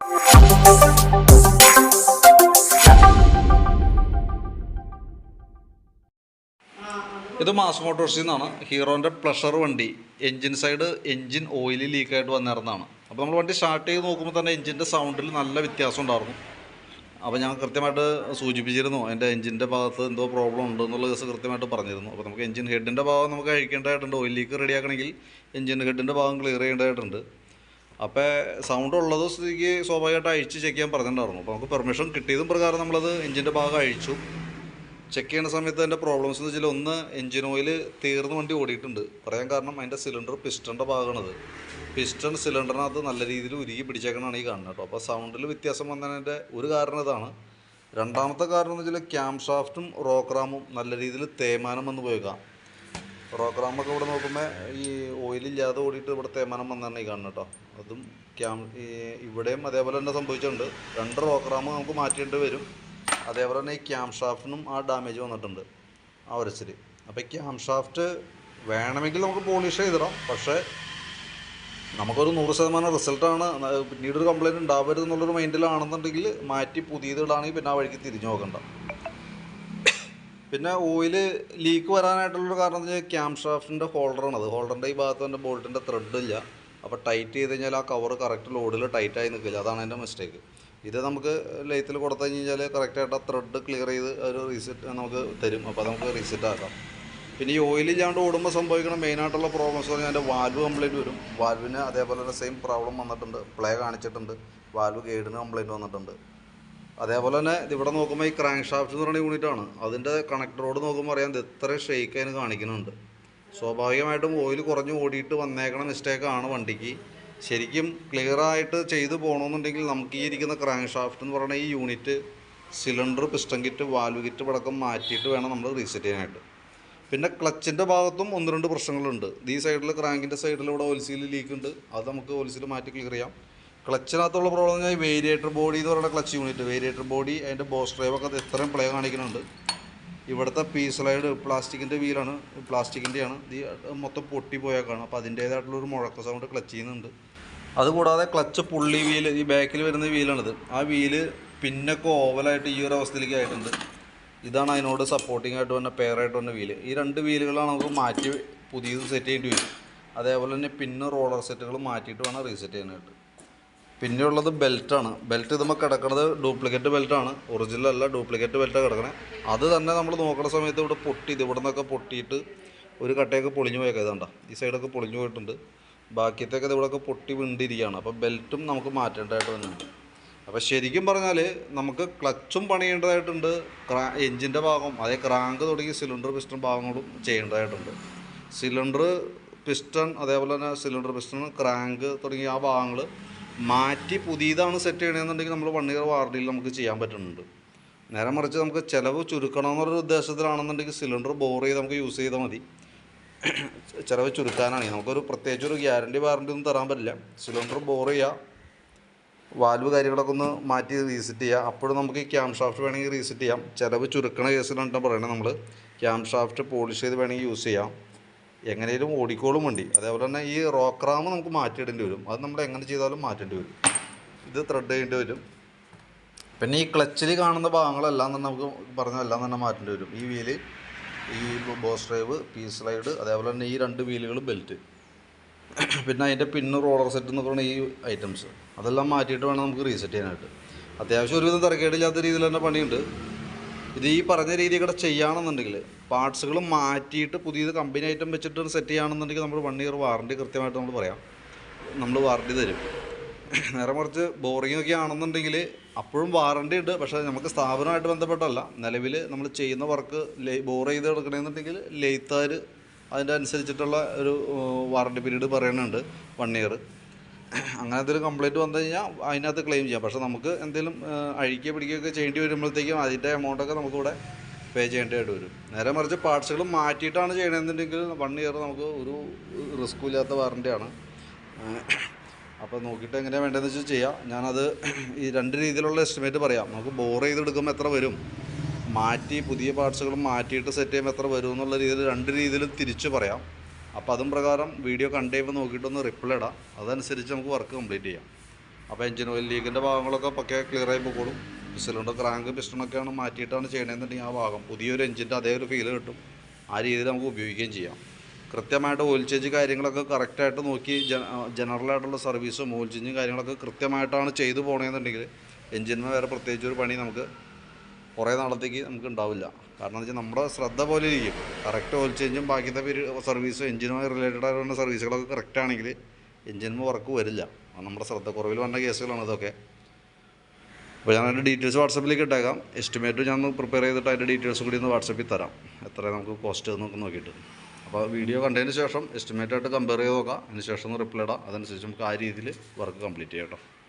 ഇത് മാസ് മോട്ടോഴ്സിൽ നിന്നാണ് ഹീറോന്റെ പ്ലഷർ വണ്ടി. എൻജിൻ സൈഡ് എൻജിൻ ഓയിൽ ലീക്കായിട്ട് വന്നിരുന്നതാണ് അപ്പോൾ നമ്മൾ വണ്ടി സ്റ്റാർട്ട് ചെയ്ത് നോക്കുമ്പോൾ തന്നെ എൻജിന്റെ സൗണ്ടിൽ നല്ല വ്യത്യാസം ഉണ്ടായിരുന്നു. അപ്പോൾ ഞാൻ കൃത്യമായിട്ട് സൂചിപ്പിച്ചിരുന്നു എന്റെ എൻജിന്റെ ഭാഗത്ത് എന്തോ പ്രോബ്ലം ഉണ്ട് എന്നുള്ള ദിവസം കൃത്യമായിട്ട് പറഞ്ഞിരുന്നു. അപ്പോൾ നമുക്ക് എൻജിൻ ഹെഡിന്റെ ഭാഗം നമുക്ക് അഴിക്കേണ്ടതായിട്ടുണ്ട്. ഓയിൽ ലീക്ക് റെഡിയാക്കണമെങ്കിൽ എൻജിൻ ഹെഡിന്റെ ഭാഗം ക്ലിയർ ചെയ്യേണ്ടതായിട്ടുണ്ട്. അപ്പോൾ സൗണ്ട് ഉള്ളത് സ്ഥിതിക്ക് സ്വാഭാവികമായിട്ട് അഴിച്ച് ചെക്ക് ചെയ്യാൻ പറഞ്ഞിട്ടുണ്ടായിരുന്നു. അപ്പോൾ നമുക്ക് പെർമിഷൻ കിട്ടിയതും പ്രകാരം നമ്മളത് എൻജിന്റെ ഭാഗം അഴിച്ചു. ചെക്ക് ചെയ്യുന്ന സമയത്ത് അതിന്റെ പ്രോബ്ലംസ് എന്ന് വെച്ചാൽ ഒന്ന് എഞ്ചിൻ ഓയിൽ തീർന്ന് വണ്ടി ഓടിയിട്ടുണ്ട്. പറയാൻ കാരണം അതിന്റെ സിലിണ്ടർ പിസ്റ്റന്റെ ഭാഗമാണത് പിസ്റ്റൺ സിലിണ്ടറിനകത്ത് നല്ല രീതിയിൽ ഉരുകി പിടിച്ചേക്കണതാണ് ഈ കാണുന്നത് കേട്ടോ. അപ്പോൾ സൗണ്ടിൽ വ്യത്യാസം വന്നതിന്റെ ഒരു കാരണം ഇതാണ്. രണ്ടാമത്തെ കാരണം എന്ന് വെച്ചാൽ ക്യാം ഷാഫ്റ്റും റോക്രാമും നല്ല രീതിയിൽ തേയ്മാനം വന്ന് പോയേക്കാം. റോക്രാമൊക്കെ ഇവിടെ നോക്കുമ്പോൾ ഈ ഓയിലില്ലാതെ ഓടിയിട്ട് ഇവിടെ തേമാനം വന്നാണ് ഈ കാണുന്നത് കേട്ടോ. അതും ക്യാം ഇവിടെയും അതേപോലെ തന്നെ സംഭവിച്ചിട്ടുണ്ട്. രണ്ട് റോക്രാമ് നമുക്ക് മാറ്റേണ്ടി വരും. അതേപോലെ തന്നെ ഈ ക്യാം ഷാഫ്റ്റിനും ആ ഡാമേജ് വന്നിട്ടുണ്ട്. ആ ഒരച്ചിൽ അപ്പോൾ ഈ ക്യാം ഷാഫ്റ്റ് വേണമെങ്കിൽ നമുക്ക് പോളിഷ് ചെയ്തിടാം. പക്ഷേ നമുക്കൊരു നൂറ് ശതമാനം റിസൾട്ടാണ് പിന്നീട് ഒരു കംപ്ലയിന്റ് ഉണ്ടാവരുത് എന്നുള്ളൊരു മൈൻഡിലാണെന്നുണ്ടെങ്കിൽ മാറ്റി പുതിയത് ഇടാണെങ്കിൽ പിന്നെ ആ വഴിക്ക് തിരിഞ്ഞു നോക്കണ്ട. പിന്നെ ഓയിൽ ലീക്ക് വരാനായിട്ടുള്ളൊരു കാരണം എന്ന് വെച്ചാൽ ക്യാം ഷാഫ്റ്റിന്റെ ഹോൾഡറാണ് അത് ഹോൾഡറിന്റെ ഈ ഭാഗത്ത് തന്നെ ബോൾട്ടിന്റെ ത്രെഡില്ല അപ്പോൾ ടൈറ്റ് ചെയ്ത് കഴിഞ്ഞാൽ ആ കവർ കറക്റ്റ് ലോഡിൽ ടൈറ്റായി നിൽക്കില്ല. അതാണ് എന്റെ മിസ്റ്റേക്ക് ഇത് നമുക്ക് ലെയ്ത്തിൽ കൊടുത്തു കഴിഞ്ഞ് കഴിഞ്ഞാൽ കറക്റ്റായിട്ട് ആ ത്രെഡ് ക്ലിയർ ചെയ്ത് ഒരു റീസെറ്റ് നമുക്ക് തരും. അപ്പോൾ നമുക്ക് റീസെറ്റ് ആക്കാം. പിന്നെ ഈ ഓയിൽ ഇല്ലാണ്ട് ഓടുമ്പോൾ സംഭവിക്കുന്ന മെയിനായിട്ടുള്ള പ്രോബ്ലംസ് പറഞ്ഞാൽ അതിന്റെ വാൽവ് കംപ്ലൈന്റ് വരും. വാൽവിന് അതേപോലെ തന്നെ സെയിം പ്രോബ്ലം വന്നിട്ടുണ്ട്. പ്ലേ കാണിച്ചിട്ടുണ്ട്. വാൽവ് ഗൈഡിന് കംപ്ലൈന്റ് വന്നിട്ടുണ്ട്. അതേപോലെ തന്നെ ഇവിടെ നോക്കുമ്പോൾ ഈ ക്രാങ്ക് ഷാഫ്റ്റ് എന്ന് പറയുന്ന യൂണിറ്റാണ് അതിന്റെ കണക്ടറോട് നോക്കുമ്പോൾ അറിയാം ഇത് ഇത്ര ഷെയ്ക്ക് അതിന് കാണിക്കുന്നുണ്ട്. സ്വാഭാവികമായിട്ടും ഓയിൽ കുറഞ്ഞ് ഓടിയിട്ട് വന്നേക്കണ മിസ്റ്റേക്കാണ് വണ്ടിക്ക്. ശരിക്കും ക്ലിയർ ആയിട്ട് ചെയ്തു പോകണമെന്നുണ്ടെങ്കിൽ നമുക്ക് ഈ ഇരിക്കുന്ന ക്രാങ്ക് ഷാഫ്റ്റ് എന്ന് പറയുന്ന ഈ unit cylinder piston kit valve kit പടക്കം മാറ്റിയിട്ട് വേണം നമ്മൾ റീസെറ്റ് ചെയ്യാനായിട്ട്. പിന്നെ ക്ലച്ചിന്റെ ഭാഗത്തും ഒന്ന് രണ്ട് പ്രശ്നങ്ങളുണ്ട്. ഈ സൈഡിൽ ക്രാങ്കിന്റെ സൈഡിൽ ഇവിടെ ഓൽസീൽ ലീക്ക് ഉണ്ട്. അത് നമുക്ക് ഓൽസീൽ മാറ്റി ക്ലിയർ ചെയ്യാം. ക്ലച്ചിനകത്തുള്ള പ്രോബ്ലം എന്ന് പറഞ്ഞാൽ വേരിയേറ്റർ ബോഡി എന്ന് പറയുന്ന ക്ലച്ച് യൂണിറ്റ് വേരിയേറ്റർ ബോഡി അതിന്റെ ബോസ് ഡ്രൈവ് ഒക്കെ അത് എത്രയും പ്ലേ കാണിക്കുന്നുണ്ട്. ഇവിടുത്തെ പീ സ്ലൈഡ് പ്ലാസ്റ്റിക്കിന്റെ വീലാണ് പ്ലാസ്റ്റിക്കിന്റെയാണ് ഈ മൊത്തം പൊട്ടി കാണും അപ്പോൾ അതിന്റേതായിട്ടുള്ളൊരു മുഴക്ക സൗണ്ട് ക്ലച്ച് ചെയ്യുന്നുണ്ട്. അതുകൂടാതെ ക്ലച്ച് പുള്ളി വീൽ ഈ ബാക്കിൽ വരുന്ന വീലാണിത് ആ വീൽ പിന്നൊക്കെ ഓവലായിട്ട് ഈ ഒരു അവസ്ഥയിലേക്ക് ആയിട്ടുണ്ട്. ഇതാണ് അതിനോട് സപ്പോർട്ടിംഗ് ആയിട്ട് വന്ന പെയറായിട്ട് വന്ന വീൽ ഈ രണ്ട് വീലുകളാണ് നമുക്ക് മാറ്റി പുതിയത് സെറ്റ് ചെയ്യേണ്ടി വരും. അതേപോലെ തന്നെ പിന്നെ റോളർ സെറ്റുകൾ മാറ്റിയിട്ട് വേണം റീസെറ്റ് ചെയ്യാനായിട്ട്. പിന്നെ ഉള്ളത് ബെൽറ്റാണ്. ബെൽറ്റ് ഇതുമ്പോൾ കിടക്കുന്നത് ഡ്യൂപ്ലിക്കേറ്റ് ബെൽറ്റാണ്. ഒറിജിനൽ അല്ല ഡ്യൂപ്ലിക്കേറ്റ് ബെൽറ്റാണ് കിടക്കണേ. അത് തന്നെ നമ്മൾ നോക്കുന്ന സമയത്ത് ഇവിടെ പൊട്ടി ഇത് ഇവിടെ നിന്നൊക്കെ പൊട്ടിയിട്ട് ഒരു കട്ടയൊക്കെ പൊളിഞ്ഞു പോയേക്കാം ഇതാണ്ട ഈ സൈഡൊക്കെ പൊളിഞ്ഞു പോയിട്ടുണ്ട്. ബാക്കിയത്തൊക്കെ ഇത് ഇവിടെയൊക്കെ പൊട്ടി വിണ്ടിരിക്കുകയാണ്. അപ്പോൾ ബെൽറ്റും നമുക്ക് മാറ്റേണ്ടതായിട്ട് തന്നെയാണ് അപ്പോൾ ശരിക്കും പറഞ്ഞാൽ നമുക്ക് ക്ലച്ചും പണിയേണ്ടതായിട്ടുണ്ട്. ക്രാ എഞ്ചിന്റെ ഭാഗം അതേ ക്രാങ്ക് തുടങ്ങി സിലിണ്ടർ പിസ്റ്റൺ ഭാഗങ്ങളും ചെയ്യേണ്ടതായിട്ടുണ്ട്. സിലിണ്ടർ പിസ്റ്റൺ അതേപോലെ തന്നെ സിലിണ്ടർ പിസ്റ്റൺ ക്രാങ്ക് തുടങ്ങി ആ ഭാഗങ്ങൾ മാറ്റി പുതിയതാണ് സെറ്റ് ചെയ്യണമെന്നുണ്ടെങ്കിൽ നമ്മൾ വൺ ഇയർ വാറണ്ടിയിൽ നമുക്ക് ചെയ്യാൻ പറ്റുന്നുണ്ട്. നേരെ മറിച്ച് നമുക്ക് ചിലവ് ചുരുക്കണം എന്നൊരു ഉദ്ദേശത്തിലാണെന്നുണ്ടെങ്കിൽ സിലിണ്ടർ ബോർ ചെയ്ത് നമുക്ക് യൂസ് ചെയ്താൽ മതി. ചിലവ് ചുരുക്കാനാണ്. നമുക്കൊരു പ്രത്യേകിച്ച് ഒരു ഗ്യാരണ്ടി വാറണ്ടി ഒന്നും തരാൻ പറ്റില്ല. സിലിണ്ടർ ബോർ ചെയ്യുക വാൽവ് കാര്യങ്ങളൊക്കെ ഒന്ന് മാറ്റി റീസെറ്റ് ചെയ്യുക അപ്പോഴും നമുക്ക് ഈ ക്യാം ഷാഫ്റ്റ് വേണമെങ്കിൽ റീസെറ്റ് ചെയ്യാം. ചിലവ് ചുരുക്കണ കേസിലാണ് പറയുന്നത് നമ്മൾ ക്യാം ഷാഫ്റ്റ് പോളിഷ് ചെയ്ത് വേണമെങ്കിൽ യൂസ് ചെയ്യാം. എങ്ങനെയും ഓടിക്കോളും വണ്ടി. അതേപോലെ തന്നെ ഈ റോക്ക് റാം നമുക്ക് മാറ്റിയിടേണ്ടി വരും. അത് നമ്മൾ എങ്ങനെ ചെയ്താലും മാറ്റേണ്ടി വരും. ഇത് ത്രെഡ് ചെയ്യേണ്ടി വരും. പിന്നെ ഈ ക്ലച്ചിൽ കാണുന്ന ഭാഗങ്ങളെല്ലാം തന്നെ നമുക്ക് പറഞ്ഞതെല്ലാം തന്നെ മാറ്റേണ്ടി വരും. ഈ വീൽ ഈ ബോസ് ഡ്രൈവ് പി സ്ലൈഡ് അതേപോലെ തന്നെ ഈ രണ്ട് വീലുകൾ ബെൽറ്റ് പിന്നെ അതിന്റെ പിന്ന് റോളർ സെറ്റ് എന്ന് പറയുന്ന ഈ ഐറ്റംസ് അതെല്ലാം മാറ്റിയിട്ട് വേണം നമുക്ക് റീസെറ്റ് ചെയ്യാനായിട്ട്. അത്യാവശ്യം ഒരുവിധം തിരക്കേടില്ലാത്ത രീതിയിൽ തന്നെ പണിയുണ്ട്. ഇത് ഈ പറഞ്ഞ രീതി കൂടെ ചെയ്യുകയാണെന്നുണ്ടെങ്കിൽ പാർട്സുകൾ മാറ്റിയിട്ട് പുതിയത് കമ്പനി ഐറ്റം വെച്ചിട്ട് സെറ്റ് ചെയ്യുകയാണെന്നുണ്ടെങ്കിൽ നമ്മൾ വൺ ഇയർ വാറണ്ടി കൃത്യമായിട്ട് നമ്മൾ പറയാം. നമ്മൾ വാറണ്ടി തരും. നേരെ മറിച്ച് ബോറിംഗ് ഒക്കെ ആണെന്നുണ്ടെങ്കിൽ അപ്പോഴും വാറണ്ടി ഉണ്ട്. പക്ഷേ നമുക്ക് സ്ഥാപനമായിട്ട് ബന്ധപ്പെട്ടല്ല നിലവിൽ നമ്മൾ ചെയ്യുന്ന വർക്ക് ബോർ ചെയ്ത് എടുക്കണമെന്നുണ്ടെങ്കിൽ ലെയ്ത്താർ അതിന്റെ അനുസരിച്ചിട്ടുള്ള ഒരു വാറണ്ടി പീരീഡ് പറയുന്നുണ്ട്. വൺ ഇയർ അങ്ങനത്തെ ഒരു കംപ്ലയിന്റ് വന്നു കഴിഞ്ഞാൽ അതിനകത്ത് ക്ലെയിം ചെയ്യാം. പക്ഷേ നമുക്ക് എന്തെങ്കിലും അഴിക്കുക പിടിക്കുകയൊക്കെ ചെയ്യേണ്ടി വരുമ്പോഴത്തേക്കും അതിന്റെ എമൗണ്ടൊക്കെ നമുക്കിവിടെ പേ ചെയ്യേണ്ടതായിട്ട് വരും. നേരെ മറിച്ച് പാർട്സുകൾ മാറ്റിയിട്ടാണ് ചെയ്യണമെന്നുണ്ടെങ്കിൽ വൺ ഇയർ നമുക്ക് ഒരു റിസ്ക്കും ഇല്ലാത്ത വാറന്റിയാണ് അപ്പോൾ നോക്കിയിട്ട് എങ്ങനെയാണ് വേണ്ടതെന്ന് വെച്ചാൽ ചെയ്യാം. ഞാനത് ഈ രണ്ട് രീതിയിലുള്ള എസ്റ്റിമേറ്റ് പറയാം. നമുക്ക് ബോർ ചെയ്തെടുക്കുമ്പോൾ എത്ര വരും? മാറ്റി പുതിയ പാർട്സുകൾ മാറ്റിയിട്ട് സെറ്റ് ചെയ്യുമ്പോൾ എത്ര വരും എന്നുള്ള രീതിയിൽ രണ്ട് രീതിയിലും തിരിച്ച് പറയാം. അപ്പോൾ അതും പ്രകാരം വീഡിയോ കണ്ടു കഴിയുമ്പോൾ നോക്കിയിട്ടൊന്ന് റിപ്ലൈ ഇടാം. അതനുസരിച്ച് നമുക്ക് വർക്ക് കംപ്ലീറ്റ് ചെയ്യാം. അപ്പോൾ എഞ്ചിൻ ഓയിൽ ലീക്കിന്റെ ഭാഗങ്ങളൊക്കെ പക്കെ ക്ലിയർ ആയി പോയിക്കോളും സിലിണ്ടർ ക്രാങ്ക് പിസ്റ്റണൊക്കെയാണ് മാറ്റിയിട്ടാണ് ചെയ്യണമെന്നുണ്ടെങ്കിൽ ആ ഭാഗം പുതിയൊരു എഞ്ചിന്റെ അതേ ഒരു ഫീൽ കിട്ടും. ആ രീതിയിൽ നമുക്ക് ഉപയോഗിക്കുകയും ചെയ്യാം. കൃത്യമായിട്ട് ഓയിൽ ചേഞ്ച് കാര്യങ്ങളൊക്കെ കറക്റ്റായിട്ട് നോക്കി ജനറലായിട്ടുള്ള സർവീസും ഓയിൽ ചേഞ്ചും കാര്യങ്ങളൊക്കെ കൃത്യമായിട്ടാണ് ചെയ്തു പോകണമെന്നുണ്ടെങ്കിൽ എഞ്ചിന്മേ വേറെ പ്രത്യേകിച്ച് ഒരു പണി നമുക്ക് കുറേ നാളത്തേക്ക് നമുക്ക് ഉണ്ടാവില്ല. കാരണം എന്ന് വെച്ചാൽ നമ്മുടെ ശ്രദ്ധ പോലെ ഇരിക്കും. കറക്റ്റ് ഓയിൽ ചേഞ്ചും ബാക്കിയത്തെ പേര് സർവീസും എഞ്ചിനുമായി റിലേറ്റഡ് ആയിട്ടുള്ള സർവീസുകളൊക്കെ കറക്റ്റ് ആണെങ്കിൽ എഞ്ചിനുമ്പോൾ വർക്ക് വരില്ല. നമ്മുടെ ശ്രദ്ധക്കുറവിൽ വന്ന കേസുകളാണ് ഇതൊക്കെ. അപ്പോൾ ഞാൻ അതിന്റെ ഡീറ്റെയിൽസ് വാട്സപ്പിലേക്ക് ഇട്ടേക്കാം. എസ്റ്റിമേറ്റ് ഞാൻ പ്രിപ്പയർ ചെയ്തിട്ട് അതിന്റെ ഡീറ്റെയിൽസ് കൂടി ഒന്ന് വാട്സപ്പിൽ തരാം. എത്ര നമുക്ക് കോസ്റ്റ് എന്നൊക്കെ നോക്കിയിട്ട്. അപ്പോൾ വീഡിയോ കണ്ടതിന് ശേഷം എസ്റ്റിമേറ്റ് ആയിട്ട് കമ്പയർ ചെയ്ത് നോക്കാം. അതിന് ശേഷം ഒന്ന് റിപ്ലൈ ഇടാം. അതനുസരിച്ച് നമുക്ക് ആ രീതിയിൽ വർക്ക് കംപ്ലീറ്റ് ചെയ്യാം കേട്ടോ.